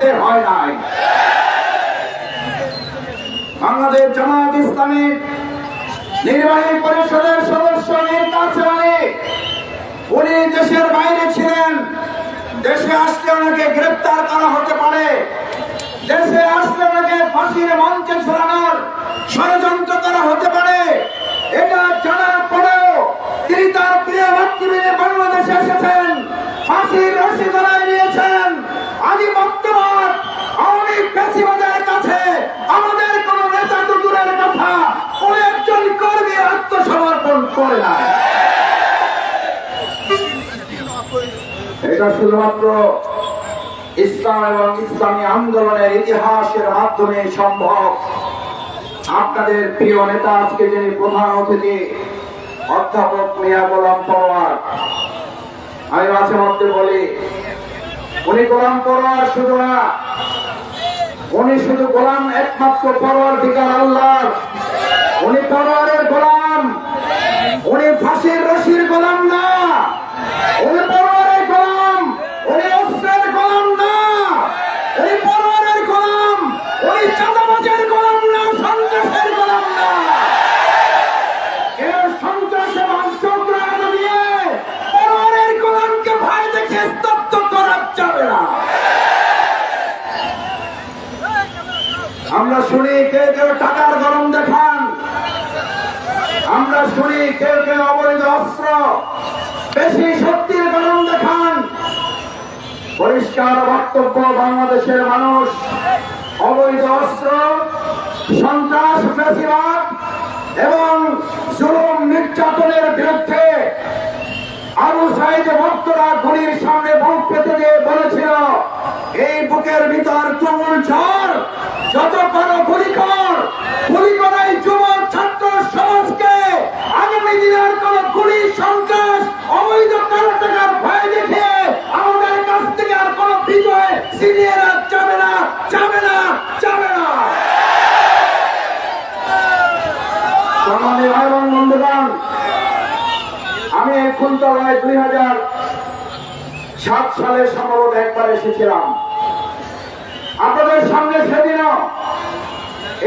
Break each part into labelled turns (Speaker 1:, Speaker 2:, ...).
Speaker 1: বের হয় নাই। বাংলাদেশ জামাত ইসলামী নির্বাহী পরিষদের সদস্য নির্বাচনে অনেক উনি দেশের বাইরে ছিলেন। দেশে আসলে ওনাকে গ্রেপ্তার করা হতে পারে। দেশে আসলে ওনাকে ফাঁসির মঞ্চে ঝোলানোর ষড়যন্ত্র করা হতে পারে। এটা জানার পরেও তিনি তার প্রিয় মাতৃভূমি বাংলাদেশে এসেছেন ফাঁসির রশি গলায় নিয়েছেন আজই বর্তমান আওয়ামী পেশিবাদের কাছে আমাদের কোন নেতা তো দূরের কথা কোন একজন কর্মী আত্মসমর্পণ করে না এটা শুধুমাত্র ইসলাম এবং ইসলামী আন্দোলনের ইতিহাসের মাধ্যমে সম্ভব। আপনাদের প্রিয় নেতা আজকে যিনি প্রধান অতিথি, অধ্যাপক মিয়া গোলাম পরোয়ার, আমি মাঝে মধ্যে বলি, উনি গোলাম পরোয়ার শুধু না, উনি শুধু গোলাম একমাত্র পরোয়ার দিকার আল্লাহ। উনি পরোয়ারের গোলাম, উনি ফাঁসির টাকার গরম দেখান। আমরা শুনি, কেউ কেউ অবৈধ অস্ত্র। বেশি শক্তির গরম দেখান। পরিষ্কার বক্তব্য, বাংলাদেশের মানুষ। অবৈধ অস্ত্র, সন্ত্রাস, ফেসিবাদ এবং জুলুম নির্যাতনের বিরুদ্ধে আবু সাইদ ভক্তরা গুলির সামনে বুক পেতে দিয়ে বলেছিল, এই বুকের ভিতর তুমুল ঝড় ভাই বন্ধুগণ, আমি এই ফুলতলায় দুই হাজার সাত সালে সম্ভবত একবার এসেছিলাম। আপনাদের সামনে সেদিনও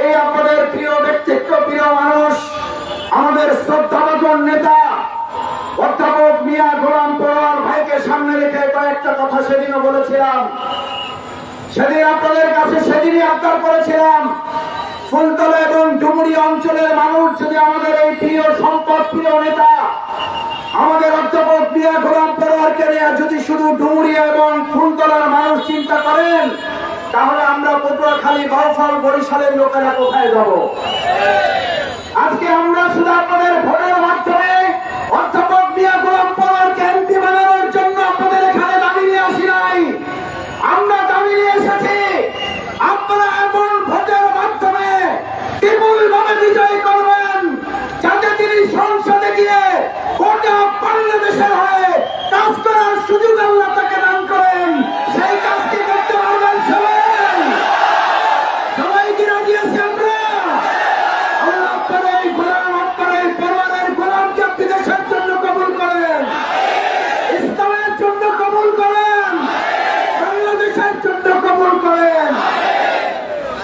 Speaker 1: এই আপনাদের প্রিয় ব্যক্তিত্ব, প্রিয় মানুষ, আমাদের শ্রদ্ধাভাজন নেতা, অধ্যাপক মিয়া গোলাম পরোয়ার ভাইকে সামনে রেখে কয়েকটা কথা সেদিনও বলেছিলাম। সেদিন আপনাদের কাছে সেদিনই আবদার করেছিলাম ফুলতলা এবং ডুমুরি অঞ্চলের মানুষ যদি আমাদের এই প্রিয় সম্পদ প্রিয় নেতা, আমাদের অধ্যাপক প্রিয়া গোলাম পরোয়ারকে যদি শুধু ডুমুরি এবং ফুলতলার মানুষ চিন্তা করেন, তাহলে আমরা পটুয়াখালী, বাউফল, বরিশালের লোকেরা কোথায় যাব? আজকে আমরা শুধু আপনাদের ভোটের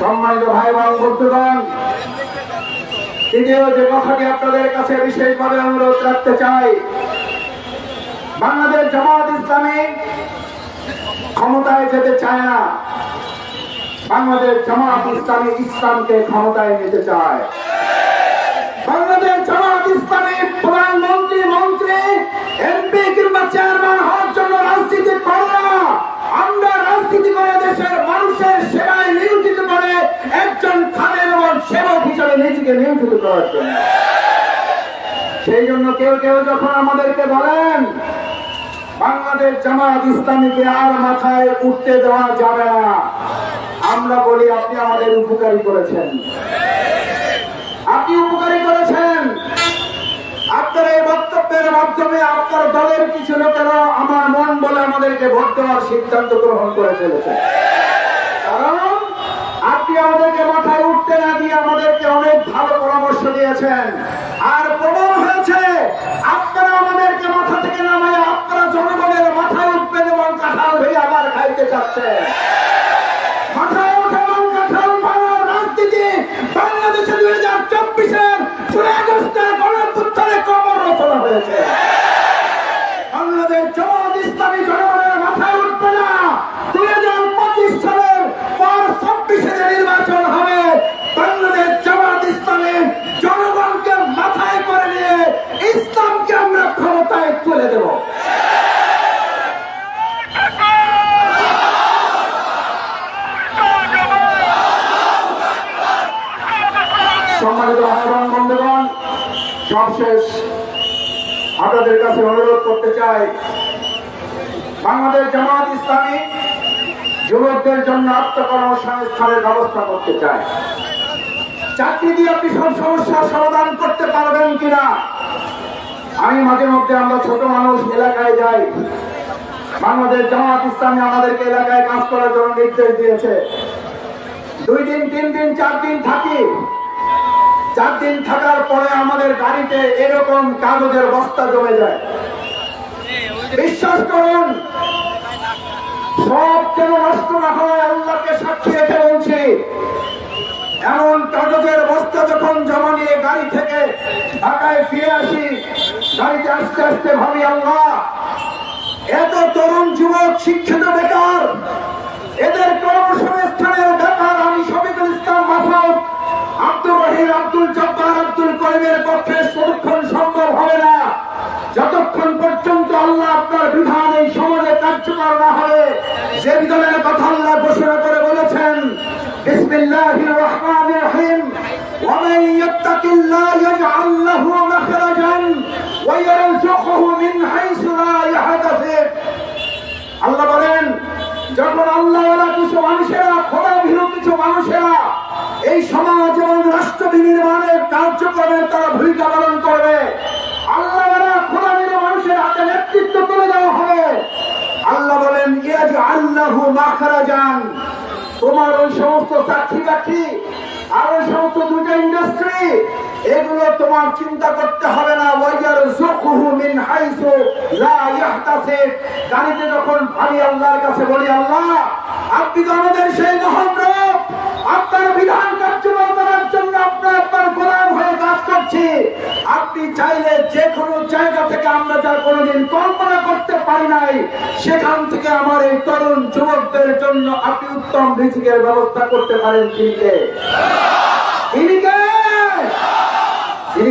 Speaker 1: সম্মানিত ভাই বোন, বন্ধুগণ, তৃতীয় যে কথাটি আপনাদের কাছে বিশেষভাবে অনুরোধ রাখতে চাই, বাংলাদেশ জামাত ইসলামী ক্ষমতায় যেতে চায় না। বাংলাদেশ জামাত ইসলামী ইসলামকে ক্ষমতায় নিতে চায়। নিজেকে নিয়োজিত করার জন্য। সেই জন্য কেউ কেউ যখন আমাদেরকে বলেন, বাংলাদেশ জামাত ইসলামীকে আর মাথায় উঠতে দেওয়া যাবে না। আমরা বলি, আপনি আমাদের উপকারী করেছেন। আপনি উপকারী করেছেন। আপনার এই বক্তব্যের মাধ্যমে আপনার দলের কিছু লোকেরা আমার মন বলে আমাদেরকে ভোট দেওয়ার সিদ্ধান্ত গ্রহণ করে ফেলেছে। কারণ আপনি আমাদেরকে মাথায় উঠতে না দিয়ে আমাদেরকে অনেক ভালো পরামর্শ দিয়েছেন। আর প্রমাণ হয়েছে, আপনারা আমাদেরকে মাথা থেকে নামায় আপনারা জনগণের মাথায় উঠবেন এবং কাঁঠাল ভেঙে আবার খাইতে চাচ্ছেন। সর্বশেষ আপনাদের কাছে অনুরোধ করতে চাই, বাংলাদেশ জামাত ইসলামী যুবকদের জন্য আত্মকর্মসংস্থানের ব্যবস্থা করতে চায়। চাকরি দিয়ে আপনি সব সমস্যার সমাধান করতে পারবেন কিনা? আমি মাঝে মধ্যে আমরা ছোট মানুষ এলাকায় যাই। বাংলাদেশ জামাত ইসলামী আমাদেরকে এলাকায় কাজ করার জন্য নির্দেশ দিয়েছে। দুই দিন, তিন দিন, চার দিন থাকি। চার দিন থাকার পরে আমাদের গাড়িতে এরকম কাগজের বস্তা জমে যায়। বিশ্বাস করুন, সব যেন নষ্ট না হয়, আল্লাহকে সাক্ষী রেখে বলছি। এমন কাগজের বস্তা যখন জমা নিয়ে গাড়ি থেকে ঢাকায় ফিরে আসি, গাড়িতে আস্তে আস্তে ভাবি, আল্লাহ, এত তরুণ যুবক, শিক্ষিত বেকার, এদের কর্মসংস্থানের আব্দুল রহিম আব্দুল জব্বার আব্দুল করিমের পক্ষে ততক্ষণ সম্ভব হবে না যতক্ষণ পর্যন্ত আল্লাহ আপনার বিধান এই সমাজে কার্যকর না হবে যে বিধানের কথা আল্লাহ ঘোষণা করে বলেছেন বিসমিল্লাহির রহমানির রহিম ومن يتق الله يجعل له مخرجا ويرزقه من حيث لا يحتسب আল্লাহ বলেন যখন আল্লাহ কিছু মানুষেরা খোলা ভীরু কিছু মানুষেরা এই সমাজ রাষ্ট্র বিনির্মাণের কার্যক্রমে তারা ভূমিকা পালন করবে। আল্লাহ খোলা মানুষের হাতে নেতৃত্ব তুলে দেওয়া হবে। আল্লাহ বলেন আল্লাহু মাখরাজান। তোমার ওই সমস্ত চাকরি বাকরি আর ওই সমস্ত দুটো ইন্ডাস্ট্রি, এগুলো তোমার চিন্তা করতে হবে না। ওয়াইয়ার জুকুহু মিন হাইসু লা ইয়াহতাসিব। গাড়িতে যখন আমি আল্লাহর কাছে বলি, আল্লাহ, আপনি তো আমাদের সেই মহান রব। আপনার বিধান কার্যকর জন্য আপনার গোলাম হয়ে কাজ করছি। আপনি চাইলে যে কোনো জায়গা থেকে আমরা যা কোনোদিন কল্পনা করতে পারি নাই, সেখান থেকে আমার এই তরুণ যুবকদের জন্য আপনি উত্তম ব্যবস্থা করতে পারেন তিনি কে? তিনি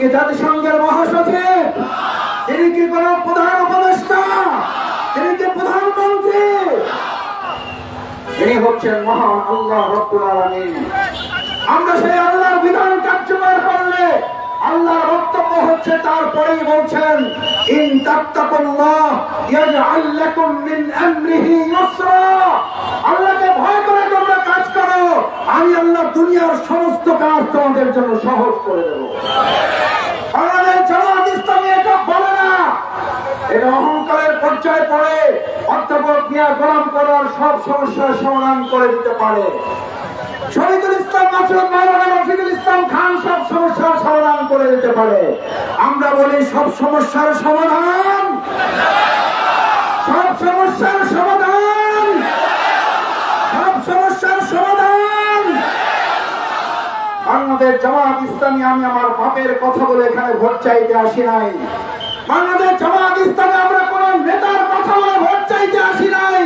Speaker 1: কি? জাতিসংঘের মহাসচিব? কোন প্রধান উপদেষ্টা? তিনি কি প্রধানমন্ত্রী? তিনি হচ্ছেন মহান আল্লাহ রব্বুল আমরা সেই আল্লাহর বিধান কার্যকর করলে আল্লাহর বক্তব্য হচ্ছে, তারপরেই বলছেন, ইন আল্লাহকে ভয় করে তোমরা কাজ করো, আমি আল্লাহ দুনিয়ার সমস্ত কাজ তোমাদের জন্য সহজ করে না। অধ্যাপক গোলাম করার সব সমস্যার সমাধান করে দিতে পারে। মাসুদ মাওলানা রফিকুল ইসলাম খান সব সমস্যার সমাধান করে দিতে পারে। আমরা বলি, সব সমস্যার সমাধান! সব সমস্যার সমাধান! সব সমস্যার সমাধান! বাংলাদেশ জামাত ইসলামী, আমি আমার বাপের কথা বলে এখানে ভোট চাইতে আসি নাই। বাংলাদেশ জামাত ইসলামী, আমরা কোন নেতার কথা বলে ভোট চাইতে আসি নাই।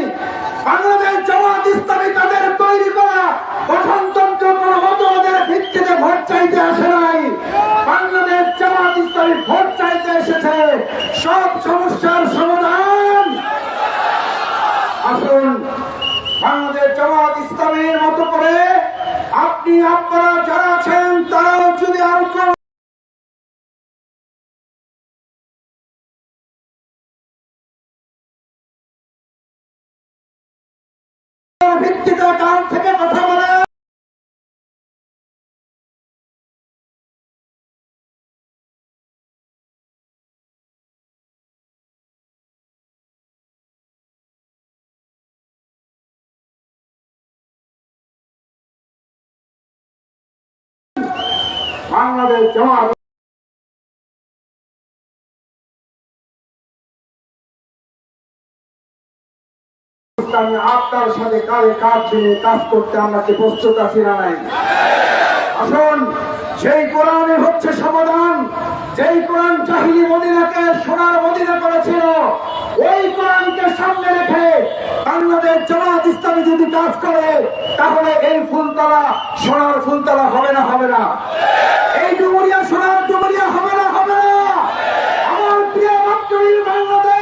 Speaker 1: ভিত্তিতে কান থেকে কথা বলে। বাংলাদেশ জামাত আপনার সাথে কারে কাজ কাজ করতে আমরা কি প্রস্তুত আছি নাই? আসুন সেই কোরআনে হচ্ছে সমাধান, যেই কোরআন চাহিদি মদিনাকে সোনার মদিনা করেছিল, ওই কোরআনকে সামনে রেখে বাংলাদেশ জামাত ইসলামী যদি কাজ করে, তাহলে এই ফুলতলা সোনার ফুলতলা হবে না হবে না। এই ডুমুরিয়া সোনার ডুমুরিয়া হবে না হবে না। আমার প্রিয় বাংলাদেশ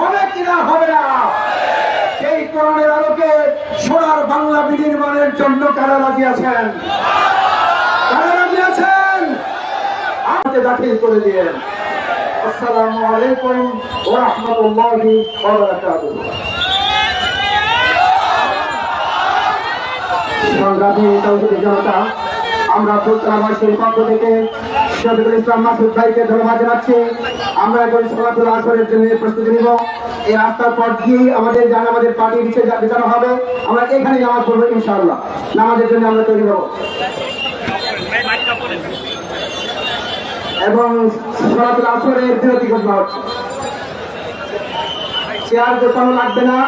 Speaker 1: হবে কিনা হবে না? সেই কোরআনের আলোকে সোনার বাংলা বিনির্মাণের জন্য কারা রাজি আছেন? কারা রাজি আছেন? জান্নাতে দাখিল করে দিয়েন। আসসালামু আলাইকুম ওয়া রাহমাতুল্লাহি ওয়া বারাকাতুহু। সংগ্রামী জনতা, আমরা ফুলতলাবাসীর পক্ষ থেকে শফিকুল ইসলাম মাসুদ ভাইকে ধন্যবাদ জানাচ্ছি। আমরা এখন সলাতুল আসরের জন্য প্রস্তুতি নিব। এই রাস্তার পর গিয়ে আমাদের জান, আমাদের পার্টি নিচে বিচানো হবে? আমরা এখানে নামাজ পড়ব ইনশাআল্লাহ। নামাজের জন্য আমরা তৈরি হব। এবং সলাতুল আসরের বিরতি ঘোষণা হচ্ছে। চেয়ার গোছানো লাগবে না।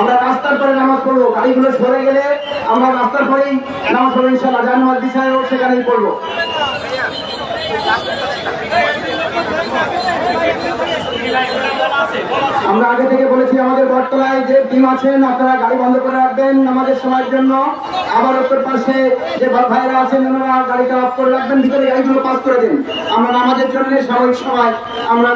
Speaker 1: আমরা রাস্তার পরে নামাজ পড়ব। গাড়িগুলো সরে গেলে আমরা রাস্তার পরেই নামাজ পড়ব ইনশাল্লাহ যার নামাজ দিশায় সেখানেই পড়ব। আমরা আগে থেকে বলেছি আমাদের বটতলায় যে টিম আছেন, আপনারা গাড়ি বন্ধ করে রাখবেন আমাদের সময়ের জন্য। আবার উত্তর পাশে যে ভাইরা আছেন, ওনারা গাড়িটা অফ করে রাখবেন, ভিতরে গাড়িগুলো পাস করে দিন। আমরা আমাদের জন্য স্বাভাবিক সময় আমরা